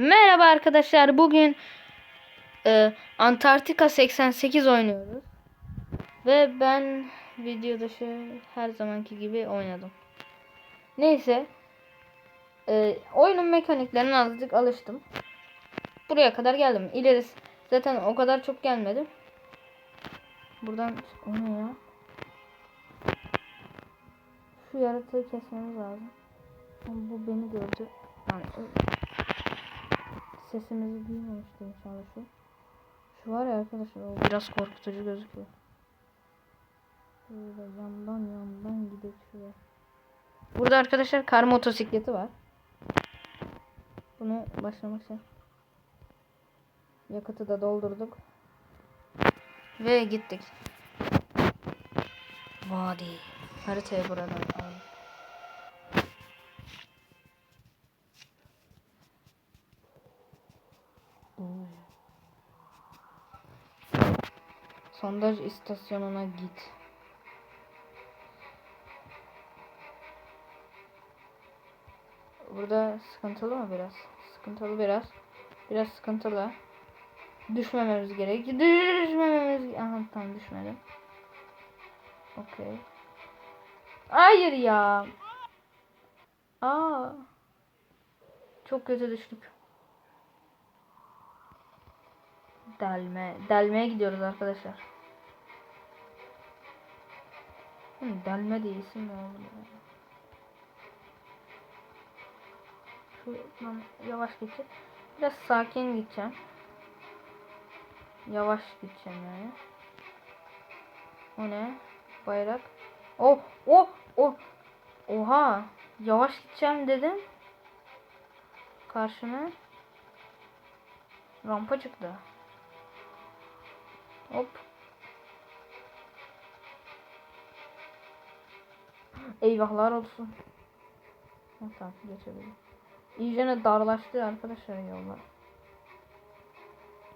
Merhaba arkadaşlar. Bugün e, Antarktika 88 oynuyoruz. Ve ben video dışı her zamanki gibi oynadım. Neyse. E, oyunun mekaniklerine azıcık alıştım. Buraya kadar geldim. İlerisi zaten o kadar çok gelmedim. Buradan o ne ya? Şu yaratığı kesmemiz lazım. Bu beni gördü. Yani sesimizi duymamıştı inşallah şu. Şu var ya arkadaşlar o biraz korkutucu gözüküyor. Böyle yandan yandan şuraya. Burada arkadaşlar kar motosikleti var. Bunu başlamak için yakıtı da doldurduk. Ve gittik. Vadi. Haritayı buradan Sondaj istasyonuna git. Burada sıkıntılı mı biraz? Sıkıntılı biraz. Biraz sıkıntılı. Düşmememiz gerek. Düşmememiz Aha tamam düşmedim. Okey. Hayır ya. Aa. Çok kötü düştük. Delme. Delmeye gidiyoruz arkadaşlar. Hı, delme diye isim oldu? Şuradan yavaş geçeceğim. Biraz sakin gideceğim. Yavaş gideceğim yani. O ne? Bayrak. Oh, oh, oh. Oha. Yavaş gideceğim dedim. Karşıma rampa çıktı. Hop. Eyvahlar olsun. Ha, tamam geçebilirim. İyice darlaştı arkadaşlar yollar.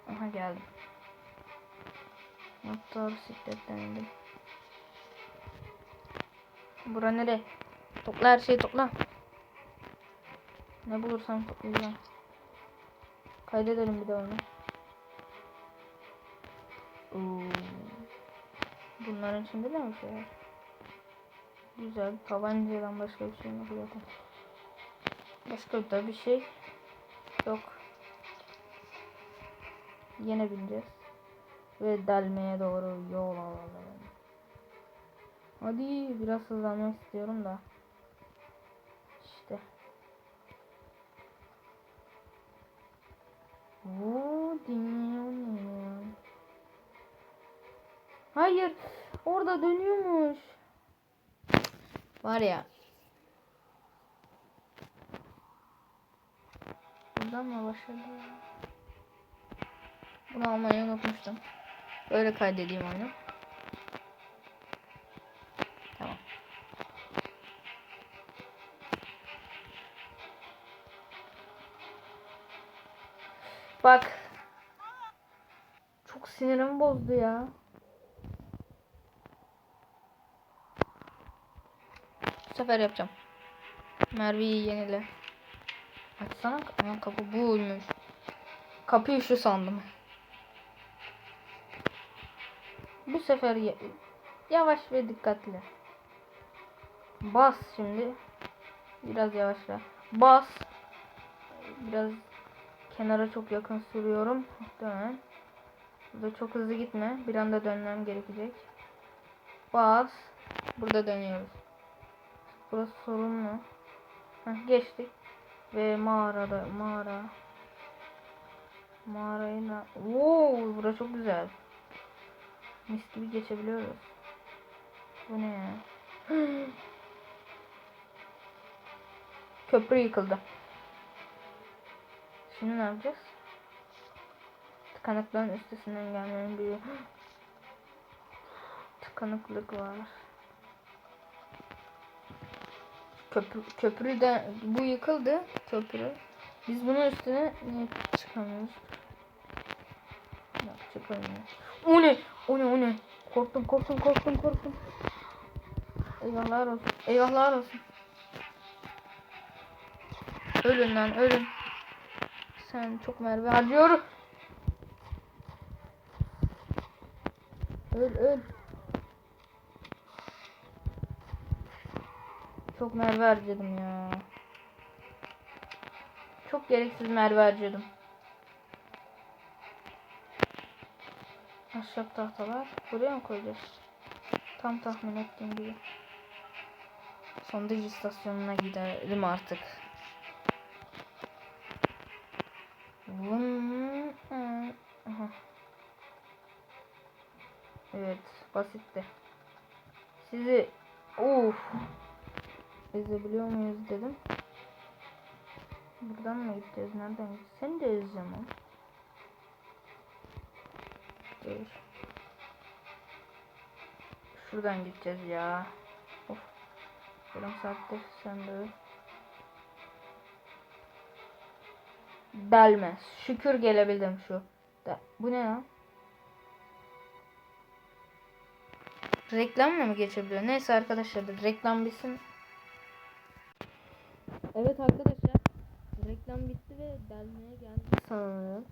Aha geldim. Motor bisikletten indim. Bura nere? Topla her şeyi topla. Ne bulursam toplayacağım. Kaydedelim bir de onu. Bunların içinde de mi şey var? Güzel. Tabancadan başka bir şey yok zaten. Başka da bir şey yok. Yine bineceğiz. Ve delmeye doğru yol alalım. Hadi biraz hızlanmak istiyorum da. İşte. Oo, Hayır. Orada dönüyormuş. Var ya. Buradan mı başladı? Bunu almayı unutmuştum. Böyle kaydedeyim onu. Tamam. Bak. Çok sinirimi bozdu ya. Bu sefer yapacağım. Merve'yi yenile. Açsana. Aman kapı buymuş. Kapıyı şu sandım. Bu sefer ya- yavaş ve dikkatli. Bas şimdi. Biraz yavaşla. Bas. Biraz kenara çok yakın sürüyorum. Dön. Burada çok hızlı gitme. Bir anda dönmem gerekecek. Bas. Burada dönüyoruz. Burası sorunlu. Heh, geçtik. Ve mağarada mağara. Mağarayı da... Oo, burası çok güzel. Mis gibi geçebiliyoruz. Bu ne ya? Köprü yıkıldı. Şimdi ne yapacağız? Tıkanıklığın üstesinden gelmenin bir tıkanıklık var. Köprü, köprü de bu yıkıldı köprü. Biz bunun üstüne çıkamıyoruz? Yok çıkamıyoruz. O ne? O ne o ne? Korktum korktum korktum korktum. Eyvahlar olsun. Eyvahlar olsun. Ölün lan ölün. Sen çok merve harcıyor. Öl öl. Çok merve harcadım ya. Çok gereksiz merve harcadım. Ahşap tahtalar. Buraya mı koyacağız? Tam tahmin ettiğim gibi. Sondaj istasyonuna gidelim artık. Muyuz dedim. Buradan mı gideceğiz? Nereden gideceğiz? Seni de ezeceğim ama. Dur. Şuradan gideceğiz ya. Of. Yarım de öl. Delmez. Şükür gelebildim şu. Da. Bu ne lan? Reklamla mı geçebiliyor? Neyse arkadaşlar reklam bitsin. Evet arkadaşlar. Reklam bitti ve delmeye geldi sanırım.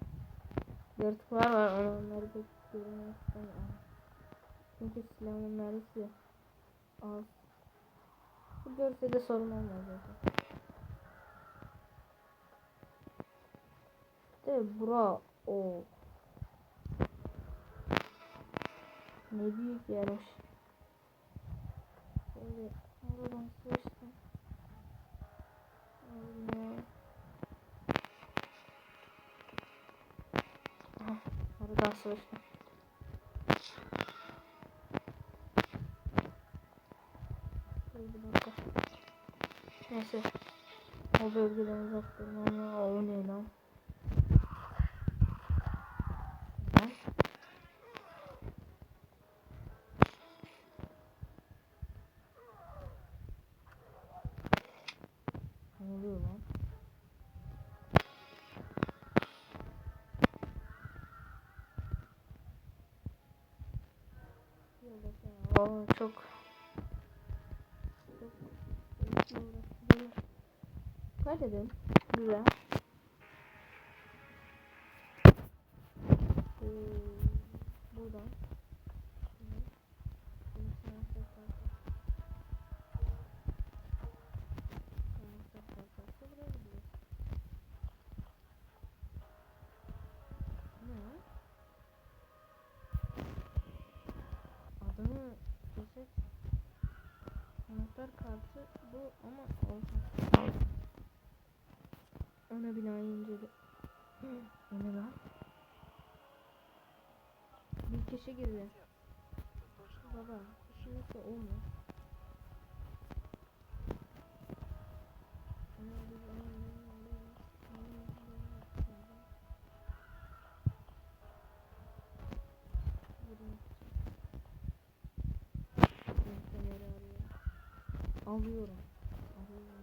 Yırtıklar var ama onları pek görmek istemiyorum. Çünkü silahın mermisi az. Bu görse de sorun olmaz zaten. De bura o. Ne büyük yermiş. Şöyle aradan sıçtım. Bir dakika. Neyse. O bölgeden uzak durmam. O ne? Lan. Ne oluyor lan? Çok uğraştırıyor. Kaydedelim. Anahtar kartı bu ama olsun. Ona binayı incele. O ne lan? Bir kişi girdi. Baba, nasıl olmuyor? Alıyorum. Alıyorum.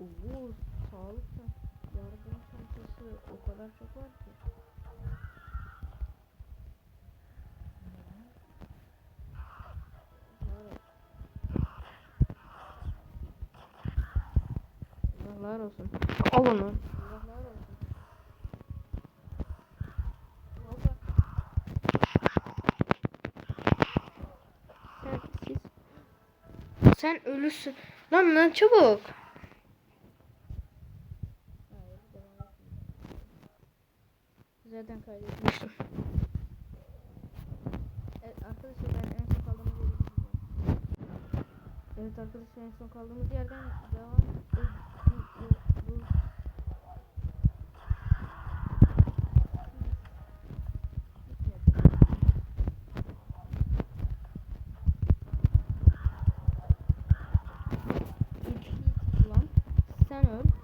Oo, sağlık yardım çantası o kadar çok var ki. Allah'lar olsun. Al onu. Allah'lar olsun. Baba. Sen, siz... Sen ölüsün. Lan lan çabuk. Zaten kaydetmiştim. Evet arkadaşlar ben en son kaldığımız gideceğim. Evet arkadaşlar en son kaldığımız yerden devam ediyoruz. Sen öl.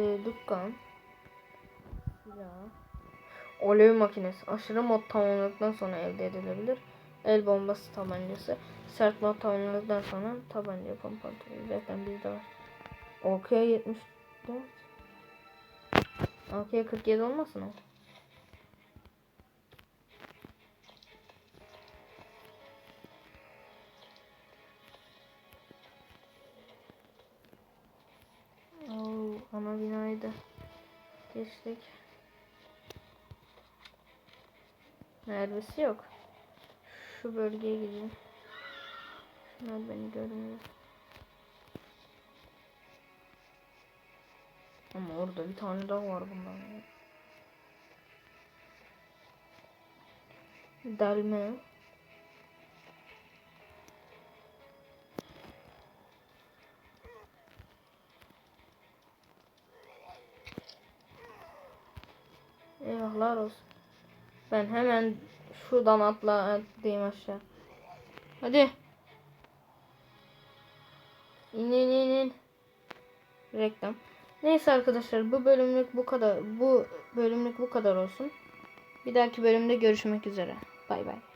Ee, dükkan. Silah. Alev makinesi. Aşırı mod tamamladıktan sonra elde edilebilir. El bombası tabancası. Sert mod tamamladıktan sonra tabanca pompalatörü. Zaten bizde var. OK 74. OK 47 olmasın o? Geçtik. Mermisi yok. Şu bölgeye gideyim. Şunlar beni görmüyor. Ama orada bir tane daha var bundan. Delme. Eyvahlar olsun. Ben hemen şuradan atla atlayayım aşağı. Hadi. İn in in in. Reklam. Neyse arkadaşlar bu bölümlük bu kadar. Bu bölümlük bu kadar olsun. Bir dahaki bölümde görüşmek üzere. Bay bay.